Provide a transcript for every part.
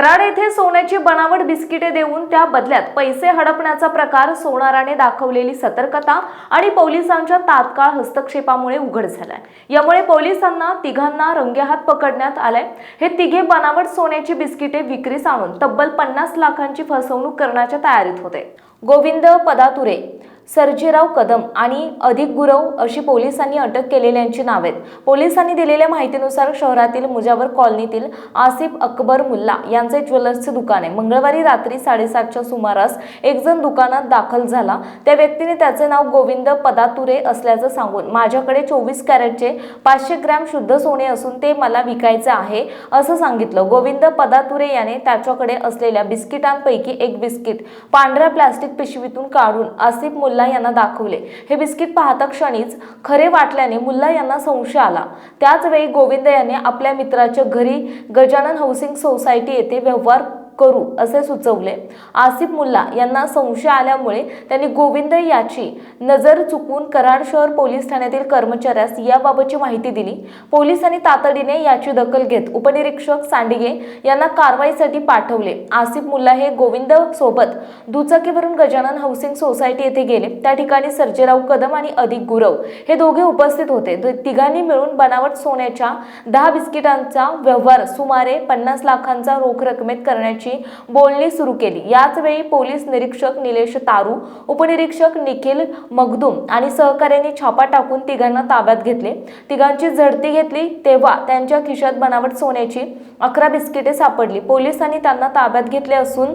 कराड येथे सोन्याची बनावट बिस्किटे देऊन त्या बदल्यात पैसे हडपण्याचा प्रकार सोनाराने दाखवलेली सतर्कता आणि पोलिसांच्या तात्काळ हस्तक्षेपामुळे उघड झालाय. यामुळे पोलिसांना तिघांना रंगेहात पकडण्यात आलंय. हे तिघे बनावट सोन्याची बिस्किटे विक्रीस आणून तब्बल पन्नास लाखांची फसवणूक करण्याच्या तयारीत होते. गोविंद पदातुरे सर्जेराव कदम आणि अधिक गुरव अशी पोलिसांनी अटक केलेल्यांची नावे आहेत पोलिसांनी दिलेल्या माहितीनुसार शहरातील मुजावर कॉलनीतील आसिफ अकबर मुल्ला यांचे ज्वेलर्सचे दुकान आहे. मंगळवारी रात्री साडेसातच्या सुमारास एक जण दुकानात दाखल झाला. त्या व्यक्तीने त्याचे नाव गोविंद पदातुरे असल्याचं सांगून माझ्याकडे चोवीस कॅरेटचे पाचशे ग्रॅम शुद्ध सोने असून ते मला विकायचे आहे असं सांगितलं. गोविंद पदातुरे याने त्याच्याकडे असलेल्या बिस्किटांपैकी एक बिस्किट पांढऱ्या प्लास्टिक पिशवीतून काढून आसिफ मुल्ला यांना दाखवले. हे बिस्किट पाहता क्षणीच खरे वाटल्याने मुल्ला यांना संशय आला. त्याच वेळी गोविंद यांनी आपल्या मित्राच्या घरी गजानन हाऊसिंग सोसायटी येथे व्यवहार करू असे सुचवले. आसिफ मुल्ला यांना संशय आल्यामुळे त्यांनी गोविंद याची नजर चुकून कराड शहर पोलीस ठाण्यातील कर्मचाऱ्यास याबाबतची माहिती दिली. पोलिसांनी तातडीने याची दखल घेत उपनिरीक्षक सांडिगे यांना कारवाईसाठी पाठवले. आसिफ मुल्ला हे गोविंद सोबत दुचाकीवरून गजानन हाऊसिंग सोसायटी येथे गेले. त्या ठिकाणी सर्जेराव कदम आणि अधिक गुरव हे दोघे उपस्थित होते. तिघांनी मिळून बनावट सोन्याच्या दहा बिस्किटांचा व्यवहार सुमारे पन्नास लाखांचा रोख रकमेत करण्याची बोलणी सुरू केली. याचवेळी पोलीस निरीक्षक निलेश तारू उपनिरीक्षक निखिल मगदूम आणि सहकाऱ्यांनी छापा टाकून तिघांना ताब्यात घेतले. तिघांची झडती घेतली तेव्हा त्यांच्या खिशात बनावट सोन्याची अकरा बिस्किटे सापडली. पोलिसांनी त्यांना ताब्यात घेतले असून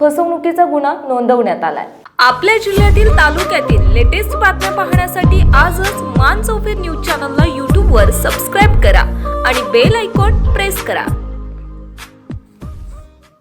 फसवणुकीचा गुन्हा नोंदवण्यात आलाय. आपल्या जिल्ह्यातील तालुक्यातील लेटेस्ट बातम्या पाहण्यासाठी आजच मान चौफेर न्यूज चॅनलला यूट्यूबवर सबस्क्राईब करा आणि बेल आयकॉन प्रेस करा.